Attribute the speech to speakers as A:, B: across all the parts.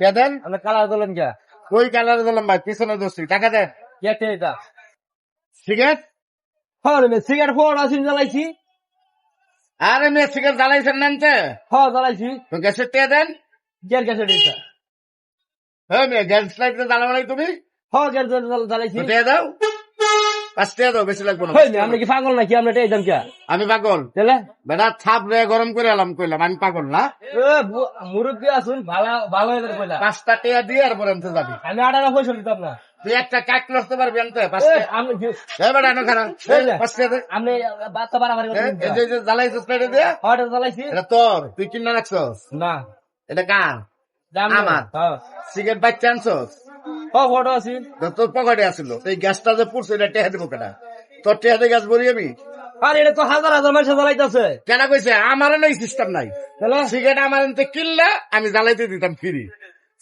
A: কে দেন
B: আপনি কালার করলেন কে?
A: কই কালার দিলাম ভাই? পিছনে দোষী টাকা দেন
B: কেটে এটা?
A: সিগারেট?
B: হ্যাঁ রে সিগারেট ফোর আসিন জ্বালাইছি।
A: আরে মেয়ে সিগারেট জ্বালাইছেন নানতে
B: হ্যাঁ জ্বালাইছি।
A: তো গ্যাসের টিয়া দেন।
B: গ্যাস গ্যাসের এটা
A: হ্যাঁ মেয়ে গ্যাস লাইটে জ্বালাবো তুমি?
B: হ্যাঁ গ্যাস জ্বালাইছি।
A: টিয়া দাও। পাঁচ টিয়া দাও বেশি লাগবো না
B: আপনি কি পাগল নাকি? কে
A: আমি পাগল।
B: তাহলে?
A: বেটা ছাপ রে গরম করে এলাম কইলাম আমি পাগল না।
B: মুরব্বি আসুন ভালো হয়ে
A: পাঁচটা টিয়া দিয়ে আর আনতে যাবি।
B: আমি আঠারো পয়সা দিতাম না।
A: তুই একটা কাক লড়তে পারবি আনতে
B: আমি
A: হ্যাঁ বেটা এনো খারাপ।
B: আপনি বাচ্চা বাড়াবাড়ি
A: জ্বালাইছিস পেটে দিয়ে?
B: হট জ্বালাইছি।
A: এটা তোর তুই কিনা রাখছস?
B: না।
A: এটা কার? আমার।
B: হ্যাঁ।
A: সিগারেট বাচ্চা আনছস?
B: ফটো আছি
A: তো তোর পকেটে আসিল তো এই গ্যাসটা যে পুড়ছে এটা টেহা দেবো কেটা তোর টেহা দিয়ে গ্যাস ভরি আমি?
B: আর এটা তো হাজার হাজার মানুষ জ্বালাইতেছে।
A: কেন কইছে? আমার নাই সিস্টেম নাই। সিগারেট আমার আনতে কিনলে আমি জ্বালাইতে দিতাম ফ্রি।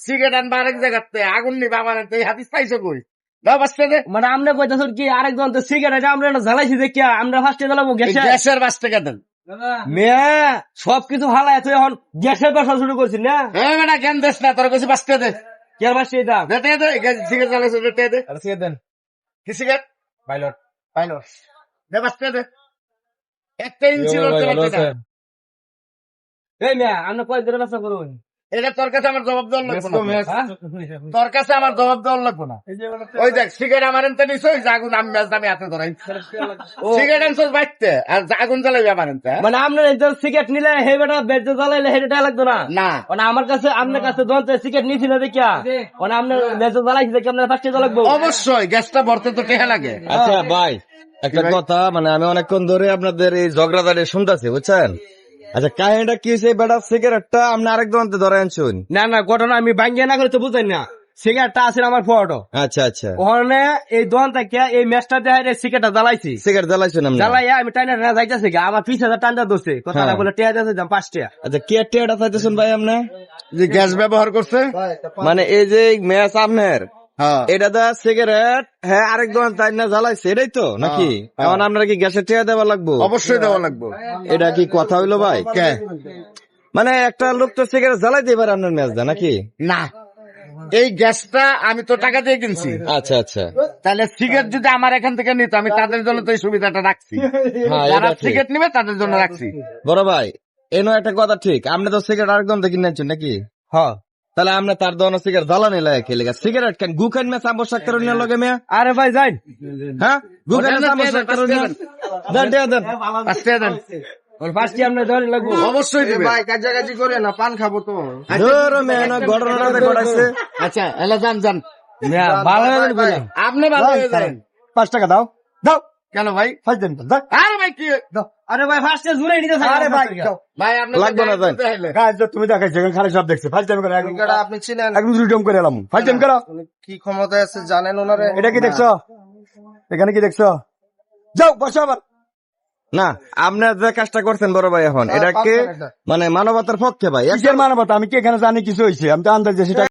A: সিগারেট আনবা আরেক জায়গাতে আগুন নিবা আমার আনতে এই হাতিস পাইছো কই? দাও বাঁচতে দে।
B: মানে আমরা কইতাছেন কি আরেকজন তো সিগারেট আমরা জ্বালাইছি দেখি আমরা ফার্স্টে জ্বালাবো
A: এই
B: গ্যাসে?
A: গ্যাসের বাস টাকা দেন।
B: মেয়ে সবকিছু হালাই তুই এখন গ্যাসের ব্যবসা শুরু করছিস না?
A: হ্যাঁ বেটা জ্ঞান দেশ না তোর কাছে বাঁচতে দে।
B: কে ফার্স্টে দাম
A: দে দে দে গ্যাস সিগারেট জ্বালাইছো দে দে দে।
B: আর সিগারেট দেন।
A: কি সিগারেট?
B: পাইলট।
A: পাইলো দে বাঁচতে দে একটা ইঞ্চি লড়তে
B: এই মেয়ে আমরা কয় দিনের ব্যবসা করুন।
A: এটা তোর কাছে আমার জবাব দেওয়ার লাগবো না।
B: হ্যাঁ?
A: তোর কাছে আমার জবাব দেওয়ার লাগবো না। ওই দেখ সিগারেট আমার এনতে নিছ ওই আগুন আমি ম্যাচ দামে হাতে ধরাই। সিগারেট আনছস বাইতে আর আগুন জ্বালাবি আমার এনতে হ্যাঁ?
B: মানে আপনার সিগারেট নিলে হে বেটা বেড জ্বালাইলে হেটা লাগতো না?
A: না।
B: মানে আমার কাছে আপনার কাছে যন্ত্র সিগারেট নিছি না দেখিয়া। মানে আপনার বেড জ্বালাইছি দেখি আপনার ফার্স্টে জ্বালাবো
A: অবশ্যই গ্যাসটা ভরতে তো টেহা লাগে।
C: আচ্ছা ভাই একটা কথা মানে আমি অনেকক্ষণ ধরে আপনাদের এই ঝগড়াদারি শুনতেছি বুঝছেন? আচ্ছা কাহিনীটা কি হয়েছে? বেটা সিগারেটটা আপনি আরেক দোকানতে ধরে আনছুন।
B: না না ঘটনা আমি ভাঙ্গিয়ে না করে তো না। সিগারেটটা আছে আমার ফটো?
C: আচ্ছা আচ্ছা।
B: ওখানে এই দোকান থেকে এই ম্যাচটা দেখাই সিগারেটটা জ্বালাইছি।
C: সিগারেট জ্বালাইছেন আপনি?
B: জ্বালাইয়া আমি টাইনা না যাইতেছি আমার পিছ হাজার টান্ডা দোষে কথা না
C: হ্যাঁ।
B: বলে টিয়া দিয়েছে দাম পাঁচ টিয়া।
C: আচ্ছা কে চাইতেছেন ভাই আপনি?
A: যে গ্যাস ব্যবহার করছে?
C: মানে এই যে ম্যাচ আপনার? এটা দা সিগারেট হ্যাঁ আরেক দোকান তাই না জ্বালাইছে এটাই তো নাকি? এখন আপনারা কি গ্যাসের টেয়া দেওয়া লাগবো?
A: অবশ্যই দেওয়া লাগবে।
C: এটা কি কথা হইল ভাই? মানে একটা লোক তো সিগারেট জ্বালাইতে পারে আপনার ম্যাচ দা নাকি?
A: না। এই গ্যাসটা আমি তো টাকা দিয়ে কিনছি।
C: আচ্ছা আচ্ছা।
A: তাহলে সিগারেট যদি আমার এখান থেকে নিত আমি তাদের জন্য তো এই সুবিধাটা রাখছি।
C: হ্যাঁ
A: যারা সিগারেট নিবে তাদের জন্য রাখছি।
C: বড় ভাই এনো একটা কথা ঠিক। আপনি তো সিগারেট আরেকজন থেকে কিনেছেন নাকি?
B: হ্যাঁ।
C: তাহলে আমরা তার দোকানে সিগারেট জ্বালানি লাগে খেলে সিগারেট কেন? গু খান আবশ্যক করে নিয়ে লগে মেয়ে?
B: আরে ভাই যাই।
C: হ্যাঁ? গু খান
A: দিয়ে
C: নিয়ে?
A: দেন,
C: দেন দেন
A: টাকা দেন।
B: লাগবো।
A: অবশ্যই দিবে।
B: কাছাকাছি করে না পান খাব তো।
C: ধরো মেয়ে না ঘটনাটা ঘটাইছে
A: আচ্ছা এলা যান যান।
B: ভালো হয়ে যাবে
A: আপনি ভালো হয়ে
B: পাঁচ টাকা দাও। দাও।
A: কেন ভাই?
B: পাঁচ দিন
A: আরে ভাই কি?
B: আরে ভাই ফার্স্টে জুড়ে নিতে
D: আরে ভাই
A: ভাই আপনি
C: লাগবে না,
D: তো তুমি দেখাইছো এখানে খালি সব দেখছে। ফার্স্ট টাইম করে
E: এটা আপনি ছিলেন
D: একদম রিটার্ন করে এলাম। ফার্স্ট টাইম করো।
E: কি ক্ষমতায় আছে জানেন ওনারে?
D: এটা কি দেখছ? এখানে কি দেখছ? যাও বসো আবার।
C: না আপনি যে কাজটা করছেন বড় ভাই এখন এটাকে মানে মানবতার পক্ষে ভাই?
D: মানবতা? আমি কি এখানে জানি কিছু হয়েছে আমি তো আন্দাজ সেটা